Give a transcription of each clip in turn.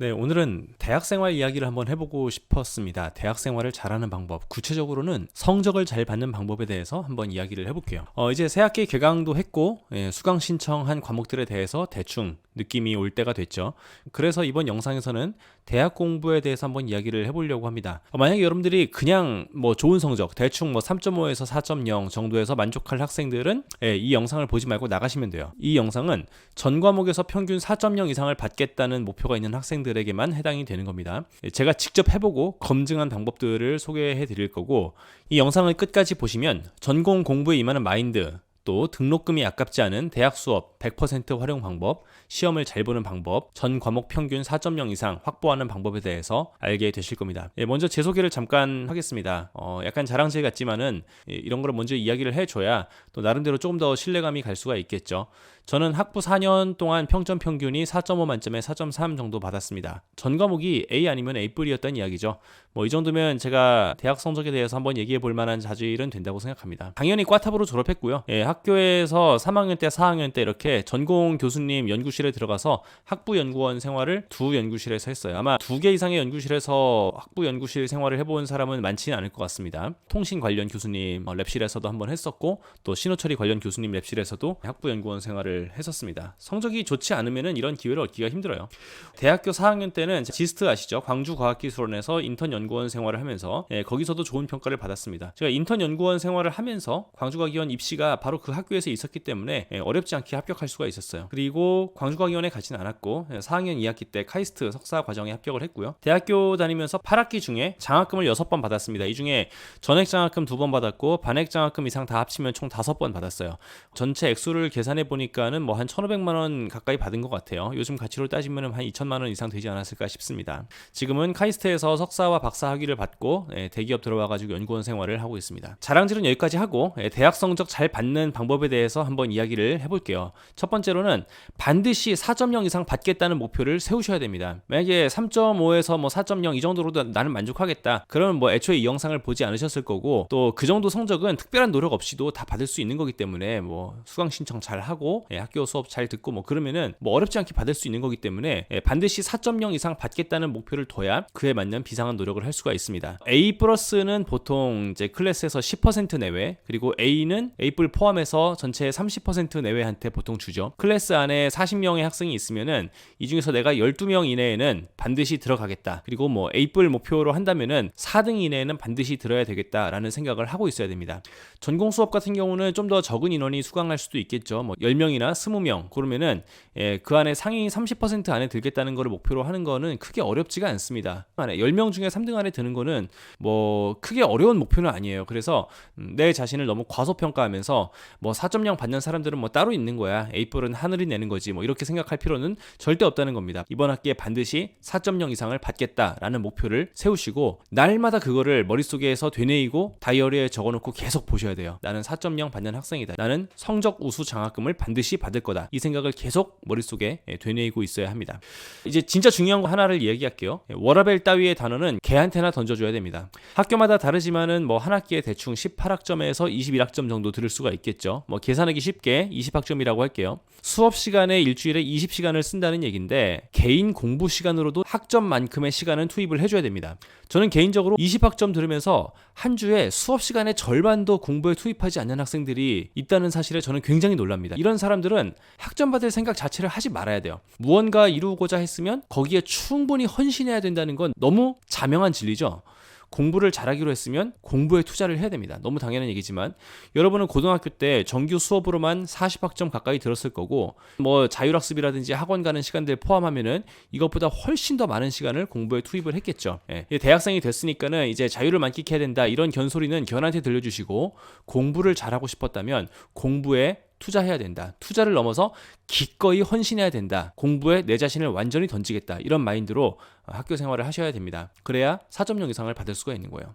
네, 오늘은 대학 생활 이야기를 한번 해보고 싶었습니다. 대학 생활을 잘하는 방법, 구체적으로는 성적을 잘 받는 방법에 대해서 한번 이야기를 해볼게요. 어, 이제 새학기 개강도 했고, 예, 수강 신청한 과목들에 대해서 대충 느낌이 올 때가 됐죠. 그래서 이번 영상에서는 대학 공부에 대해서 한번 이야기를 해보려고 합니다. 어, 만약에 여러분들이 그냥 뭐 좋은 성적, 대충 뭐 3.5에서 4.0 정도에서 만족할 학생들은 예, 이 영상을 보지 말고 나가시면 돼요. 이 영상은 전 과목에서 평균 4.0 이상을 받겠다는 목표가 있는 학생들에게만 해당이 되는 겁니다. 예, 제가 직접 해보고 검증한 방법들을 소개해 드릴 거고 이 영상을 끝까지 보시면 전공 공부에 임하는 마인드 또 등록금이 아깝지 않은 대학 수업 100% 활용 방법, 시험을 잘 보는 방법, 전 과목 평균 4.0 이상 확보하는 방법에 대해서 알게 되실 겁니다. 예, 먼저 제 소개를 잠깐 하겠습니다. 어, 약간 자랑질 같지만은 예, 이런 거를 먼저 이야기를 해줘야 또 나름대로 조금 더 신뢰감이 갈 수가 있겠죠. 저는 학부 4년 동안 평점 평균이 4.5 만점에 4.3 정도 받았습니다. 전 과목이 A 아니면 A뿔이었던 이야기죠. 뭐 이 정도면 제가 대학 성적에 대해서 한번 얘기해 볼 만한 자질은 된다고 생각합니다. 당연히 꽈탑으로 졸업했고요. 예, 학 교에서 3학년 때, 4학년 때 이렇게 전공 교수님 연구실에 들어가서 학부 연구원 생활을 두 연구실에서 했어요. 아마 두 개 이상의 연구실에서 학부 연구실 생활을 해본 사람은 많지는 않을 것 같습니다. 통신 관련 교수님 어, 랩실에서도 한번 했었고 또 신호처리 관련 교수님 랩실에서도 학부 연구원 생활을 했었습니다. 성적이 좋지 않으면 이런 기회를 얻기가 힘들어요. 대학교 4학년 때는 지스트 아시죠? 광주과학기술원에서 인턴 연구원 생활을 하면서 예, 거기서도 좋은 평가를 받았습니다. 제가 인턴 연구원 생활을 하면서 광주과기원 입시가 바로 그 학교에서 있었기 때문에 예, 어렵지 않게 합격할 수가 있었어요. 그리고 광주과기원에 가지는 않았고 예, 4학년 2학기 때 카이스트 석사 과정에 합격을 했고요. 대학교 다니면서 8학기 중에 장학금을 6번 받았습니다. 이 중에 전액 장학금 2번 받았고 반액 장학금 이상 다 합치면 총 5번 받았어요. 전체 액수를 계산해 보니까는 뭐 한 1,500만 원 가까이 받은 것 같아요. 요즘 가치로 따지면 한 2천만 원 이상 되지 않았을까 싶습니다. 지금은 카이스트에서 석사와 박사 학위를 받고 예, 대기업 들어와 가지고 연구원 생활을 하고 있습니다. 자랑질은 여기까지 하고 예, 대학 성적 잘 받는 방법에 대해서 한번 이야기를 해볼게요. 첫 번째로는 반드시 4.0 이상 받겠다는 목표를 세우셔야 됩니다. 만약에 3.5에서 뭐 4.0 이 정도로도 나는 만족하겠다. 그러면 뭐 애초에 이 영상을 보지 않으셨을 거고 또 그 정도 성적은 특별한 노력 없이도 다 받을 수 있는 거기 때문에 뭐 수강 신청 잘 하고 예, 학교 수업 잘 듣고 뭐 그러면은 뭐 어렵지 않게 받을 수 있는 거기 때문에 예, 반드시 4.0 이상 받겠다는 목표를 둬야 그에 맞는 비상한 노력을 할 수가 있습니다. A 플러스는 보통 이제 클래스에서 10% 내외 그리고 A는 A뿔 포함해 서 전체의 30% 내외한테 보통 주죠. 클래스 안에 40명의 학생이 있으면은 이 중에서 내가 12명 이내에는 반드시 들어가겠다. 그리고 뭐 A뿔 목표로 한다면은 4등 이내에는 반드시 들어야 되겠다라는 생각을 하고 있어야 됩니다. 전공 수업 같은 경우는 좀 더 적은 인원이 수강할 수도 있겠죠. 뭐 10명이나 20명 그러면은 예, 그 안에 상위 30% 안에 들겠다는 거를 목표로 하는 거는 크게 어렵지가 않습니다. 안에 10명 중에 3등 안에 드는 거는 뭐 크게 어려운 목표는 아니에요. 그래서 음, 내 자신을 너무 과소평가하면서 뭐 4.0 받는 사람들은 뭐 따로 있는 거야. A뿔은 하늘이 내는 거지. 뭐 이렇게 생각할 필요는 절대 없다는 겁니다. 이번 학기에 반드시 4.0 이상을 받겠다라는 목표를 세우시고 날마다 그거를 머릿속에서 되뇌이고 다이어리에 적어놓고 계속 보셔야 돼요. 나는 4.0 받는 학생이다. 나는 성적 우수 장학금을 반드시 받을 거다. 이 생각을 계속 머릿속에 예, 되뇌이고 있어야 합니다. 이제 진짜 중요한 거 하나를 이야기할게요. 예, 워라벨 따위의 단어는 개한테나 던져줘야 됩니다. 학교마다 다르지만은 뭐 한 학기에 대충 18학점에서 21학점 정도 들을 수가 있겠 죠. 뭐 계산하기 쉽게 20학점이라고 할게요. 수업 시간에 일주일에 20시간을 쓴다는 얘기인데 개인 공부 시간으로도 학점만큼의 시간은 투입을 해줘야 됩니다. 저는 개인적으로 20학점 들으면서 한 주에 수업 시간의 절반도 공부에 투입하지 않는 학생들이 있다는 사실에 저는 굉장히 놀랍니다. 이런 사람들은 학점 받을 생각 자체를 하지 말아야 돼요. 무언가 이루고자 했으면 거기에 충분히 헌신해야 된다는 건 너무 자명한 진리죠. 공부를 잘하기로 했으면 공부에 투자를 해야 됩니다. 너무 당연한 얘기지만 여러분은 고등학교 때 정규 수업으로만 40학점 가까이 들었을 거고 뭐 자율학습이라든지 학원 가는 시간들 포함하면은 이것보다 훨씬 더 많은 시간을 공부에 투입을 했겠죠. 예. 대학생이 됐으니까는 이제 자유를 만끽해야 된다 이런 견소리는 견한테 들려주시고 공부를 잘하고 싶었다면 공부에 투자해야 된다. 투자를 넘어서 기꺼이 헌신해야 된다. 공부에 내 자신을 완전히 던지겠다. 이런 마인드로 학교 생활을 하셔야 됩니다. 그래야 4.0 이상을 받을 수가 있는 거예요.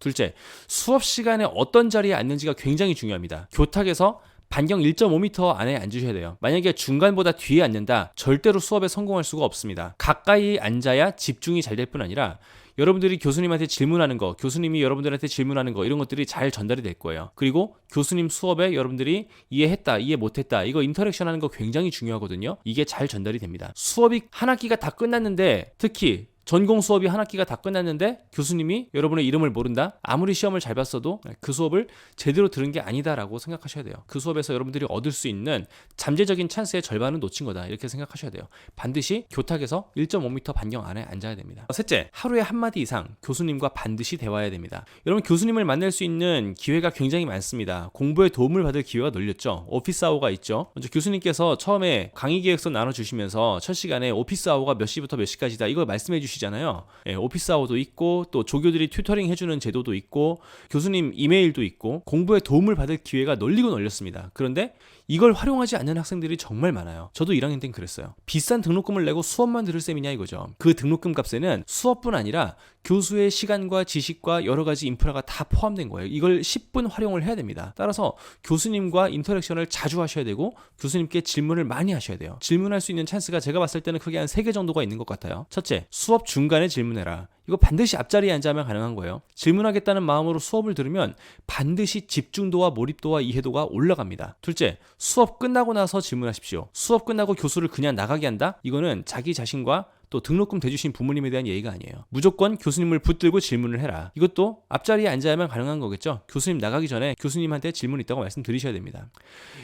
둘째, 수업 시간에 어떤 자리에 앉는지가 굉장히 중요합니다. 교탁에서 반경 1.5m 안에 앉으셔야 돼요. 만약에 중간보다 뒤에 앉는다, 절대로 수업에 성공할 수가 없습니다. 가까이 앉아야 집중이 잘 될 뿐 아니라 여러분들이 교수님한테 질문하는 거, 교수님이 여러분들한테 질문하는 거 이런 것들이 잘 전달이 될 거예요. 그리고 교수님 수업에 여러분들이 이해했다, 이해 못했다 이거 인터랙션 하는 거 굉장히 중요하거든요. 이게 잘 전달이 됩니다. 수업이 한 학기가 다 끝났는데 특히 전공 수업이 한 학기가 다 끝났는데 교수님이 여러분의 이름을 모른다? 아무리 시험을 잘 봤어도 그 수업을 제대로 들은 게 아니다라고 생각하셔야 돼요. 그 수업에서 여러분들이 얻을 수 있는 잠재적인 찬스의 절반은 놓친 거다. 이렇게 생각하셔야 돼요. 반드시 교탁에서 1.5m 반경 안에 앉아야 됩니다. 셋째, 하루에 한마디 이상 교수님과 반드시 대화해야 됩니다. 여러분 교수님을 만날 수 있는 기회가 굉장히 많습니다. 공부에 도움을 받을 기회가 널렸죠. 오피스 아워가 있죠. 먼저 교수님께서 처음에 강의 계획서 나눠주시면서 첫 시간에 오피스 아워가 몇 시부터 몇 시까지다 이걸 말씀해 주시 주시잖아요. 예, 오피스 아워도 있고 또 조교들이 튜터링 해주는 제도도 있고 교수님 이메일도 있고 공부에 도움을 받을 기회가 널리고 널렸습니다. 그런데 이걸 활용하지 않는 학생들이 정말 많아요. 저도 1학년 땐 그랬어요. 비싼 등록금을 내고 수업만 들을 셈이냐 이거죠. 그 등록금 값에는 수업뿐 아니라 교수의 시간과 지식과 여러 가지 인프라가 다 포함된 거예요. 이걸 10분 활용을 해야 됩니다. 따라서 교수님과 인터랙션을 자주 하셔야 되고 교수님께 질문을 많이 하셔야 돼요. 질문할 수 있는 찬스가 제가 봤을 때는 크게 한 3개 정도가 있는 것 같아요. 첫째, 수업 중간에 질문해라. 이거 반드시 앞자리에 앉아면 가능한 거예요. 질문하겠다는 마음으로 수업을 들으면 반드시 집중도와 몰입도와 이해도가 올라갑니다. 둘째, 수업 끝나고 나서 질문하십시오. 수업 끝나고 교수를 그냥 나가게 한다? 이거는 자기 자신과 또 등록금 대주신 부모님에 대한 예의가 아니에요. 무조건 교수님을 붙들고 질문을 해라. 이것도 앞자리에 앉아야만 가능한 거겠죠. 교수님 나가기 전에 교수님한테 질문 있다고 말씀드리셔야 됩니다.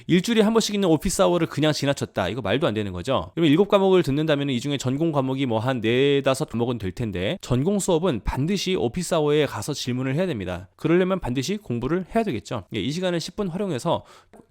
일주일에 한 번씩 있는 오피스 아워를 그냥 지나쳤다. 이거 말도 안 되는 거죠. 그러면 일곱 과목을 듣는다면 이 중에 전공 과목이 뭐 한 네다섯 과목은 될 텐데 전공 수업은 반드시 오피스 아워에 가서 질문을 해야 됩니다. 그러려면 반드시 공부를 해야 되겠죠. 예, 이 시간을 10분 활용해서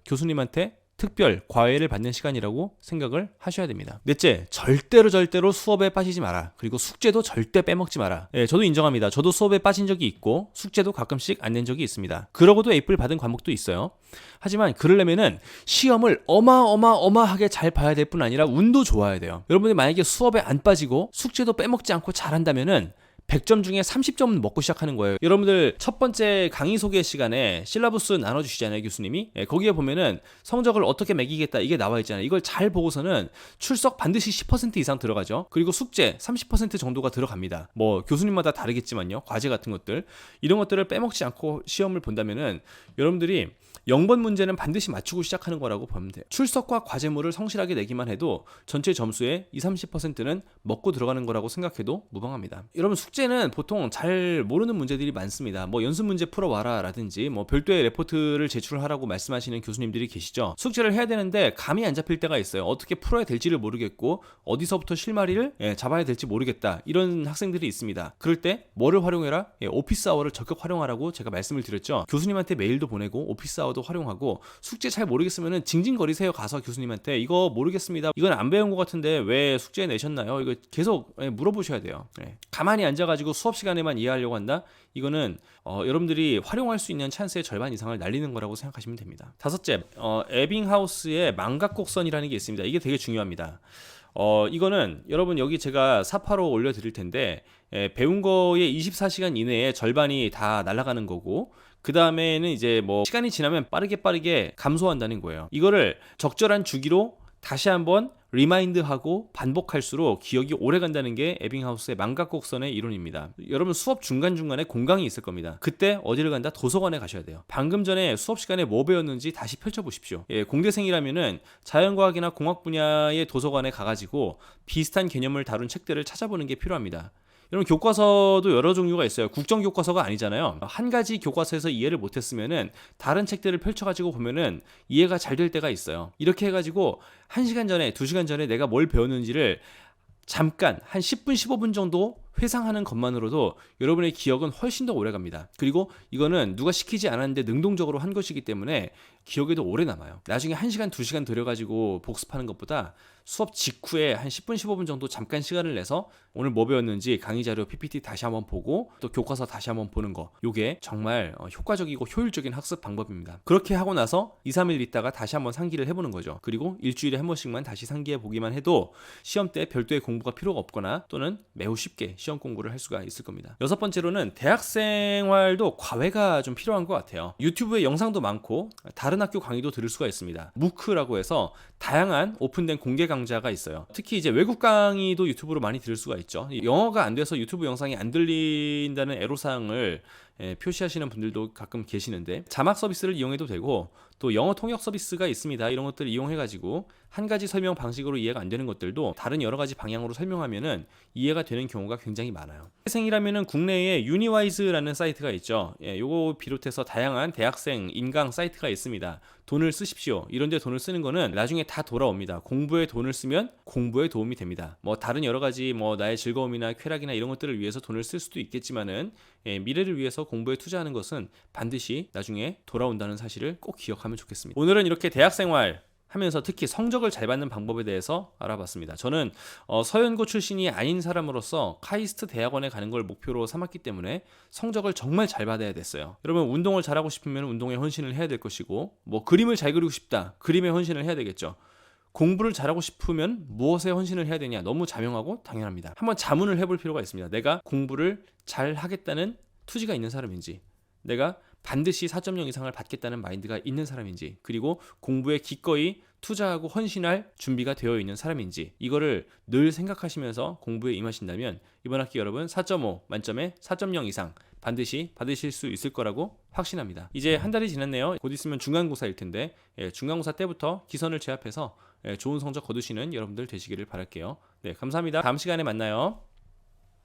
교수님한테 특별 과외를 받는 시간이라고 생각을 하셔야 됩니다. 넷째, 절대로 절대로 수업에 빠지지 마라. 그리고 숙제도 절대 빼먹지 마라. 예, 저도 인정합니다. 저도 수업에 빠진 적이 있고 숙제도 가끔씩 안 낸 적이 있습니다. 그러고도 A뿔 받은 과목도 있어요. 하지만 그러려면은 시험을 어마어마어마하게 잘 봐야 될 뿐 아니라 운도 좋아야 돼요. 여러분이 만약에 수업에 안 빠지고 숙제도 빼먹지 않고 잘한다면은 100점 중에 30점은 먹고 시작하는 거예요. 여러분들 첫 번째 강의 소개 시간에 실라부스 나눠주시잖아요, 교수님이. 예, 거기에 보면은 성적을 어떻게 매기겠다 이게 나와 있잖아요. 이걸 잘 보고서는 출석 반드시 10% 이상 들어가죠. 그리고 숙제 30% 정도가 들어갑니다. 뭐 교수님마다 다르겠지만요. 과제 같은 것들 이런 것들을 빼먹지 않고 시험을 본다면은 여러분들이 0번 문제는 반드시 맞추고 시작하는 거라고 보면 돼요. 출석과 과제물을 성실하게 내기만 해도 전체 점수의 20, 30%는 먹고 들어가는 거라고 생각해도 무방합니다. 여러분 숙제는 보통 잘 모르는 문제들이 많습니다. 뭐 연습 문제 풀어와라 라든지 뭐 별도의 레포트를 제출하라고 말씀하시는 교수님들이 계시죠. 숙제를 해야 되는데 감이 안 잡힐 때가 있어요. 어떻게 풀어야 될지를 모르겠고 어디서부터 실마리를 예, 잡아야 될지 모르겠다. 이런 학생들이 있습니다. 그럴 때 뭐를 활용해라? 예, 오피스 아워를 적극 활용하라고 제가 말씀을 드렸죠. 교수님한테 메일도 보내고 오피스 아워 도 활용하고 숙제 잘 모르겠으면은 징징거리세요 가서 교수님한테 이거 모르겠습니다. 이건 안 배운 것 같은데 왜 숙제 내셨나요? 이거 계속 예, 물어보셔야 돼요. 예. 가만히 앉아가지고 수업 시간에만 이해하려고 한다? 이거는 어, 여러분들이 활용할 수 있는 찬스의 절반 이상을 날리는 거라고 생각하시면 됩니다. 다섯째, 어, 에빙하우스의 망각곡선이라는 게 있습니다. 이게 되게 중요합니다. 어, 이거는 여러분 여기 제가 사파로 올려드릴 텐데 예, 배운 거의 24시간 이내에 절반이 다 날아가는 거고 그 다음에는 이제 뭐 시간이 지나면 빠르게 빠르게 감소한다는 거예요. 이거를 적절한 주기로 다시 한번 리마인드하고 반복할수록 기억이 오래 간다는 게 에빙하우스의 망각곡선의 이론입니다. 여러분 수업 중간중간에 공강이 있을 겁니다. 그때 어디를 간다? 도서관에 가셔야 돼요. 방금 전에 수업 시간에 뭐 배웠는지 다시 펼쳐보십시오. 예, 공대생이라면은 자연과학이나 공학 분야의 도서관에 가가지고 비슷한 개념을 다룬 책들을 찾아보는 게 필요합니다. 여러분 교과서도 여러 종류가 있어요. 국정 교과서가 아니잖아요. 한 가지 교과서에서 이해를 못했으면은 다른 책들을 펼쳐가지고 보면은 이해가 잘 될 때가 있어요. 이렇게 해가지고 한 시간 전에, 두 시간 전에 내가 뭘 배웠는지를 잠깐 한 10분, 15분 정도 회상하는 것만으로도 여러분의 기억은 훨씬 더 오래 갑니다. 그리고 이거는 누가 시키지 않았는데 능동적으로 한 것이기 때문에 기억에도 오래 남아요. 나중에 1시간, 2시간 들여가지고 복습하는 것보다 수업 직후에 한 10분, 15분 정도 잠깐 시간을 내서 오늘 뭐 배웠는지 강의 자료 PPT 다시 한번 보고 또 교과서 다시 한번 보는 거. 요게 정말 어, 효과적이고 효율적인 학습 방법입니다. 그렇게 하고 나서 2, 3일 있다가 다시 한번 상기를 해보는 거죠. 그리고 일주일에 한 번씩만 다시 상기해 보기만 해도 시험 때 별도의 공부가 필요가 없거나 또는 매우 쉽게 시험 공부를 할 수가 있을 겁니다. 여섯 번째로는 대학 생활도 과외가 좀 필요한 것 같아요. 유튜브에 영상도 많고 다른 다른 학교 강의도 들을 수가 있습니다. 무크라고 해서 다양한 오픈된 공개 강좌가 있어요. 특히 이제 외국 강의도 유튜브로 많이 들을 수가 있죠. 영어가 안 돼서 유튜브 영상이 안 들린다는 애로사항을 예, 표시하시는 분들도 가끔 계시는데 자막 서비스를 이용해도 되고 또 영어 통역 서비스가 있습니다. 이런 것들을 이용해 가지고 한 가지 설명 방식으로 이해가 안 되는 것들도 다른 여러 가지 방향으로 설명하면은 이해가 되는 경우가 굉장히 많아요. 학생이라면은 국내에 유니와이즈라는 사이트가 있죠. 예, 요거 비롯해서 다양한 대학생 인강 사이트가 있습니다. 돈을 쓰십시오. 이런데 돈을 쓰는 거는 나중에 다 돌아옵니다. 공부에 돈을 쓰면 공부에 도움이 됩니다. 뭐 다른 여러 가지 뭐 나의 즐거움이나 쾌락이나 이런 것들을 위해서 돈을 쓸 수도 있겠지만은 예, 미래를 위해서 공부에 투자하는 것은 반드시 나중에 돌아온다는 사실을 꼭 기억하면 좋겠습니다. 오늘은 이렇게 대학 생활 하면서 특히 성적을 잘 받는 방법에 대해서 알아봤습니다. 저는 어, 서연고 출신이 아닌 사람으로서 카이스트 대학원에 가는 걸 목표로 삼았기 때문에 성적을 정말 잘 받아야 됐어요. 여러분 운동을 잘하고 싶으면 운동에 헌신을 해야 될 것이고 뭐 그림을 잘 그리고 싶다 그림에 헌신을 해야 되겠죠. 공부를 잘하고 싶으면 무엇에 헌신을 해야 되냐 너무 자명하고 당연합니다. 한번 자문을 해볼 필요가 있습니다. 내가 공부를 잘 하겠다는 투지가 있는 사람인지 내가 반드시 4.0 이상을 받겠다는 마인드가 있는 사람인지 그리고 공부에 기꺼이 투자하고 헌신할 준비가 되어 있는 사람인지 이거를 늘 생각하시면서 공부에 임하신다면 이번 학기 여러분 4.5 만점에 4.0 이상 반드시 받으실 수 있을 거라고 확신합니다. 이제 한 달이 지났네요. 곧 있으면 중간고사일 텐데 예, 중간고사 때부터 기선을 제압해서 예, 좋은 성적 거두시는 여러분들 되시기를 바랄게요. 네, 감사합니다. 다음 시간에 만나요.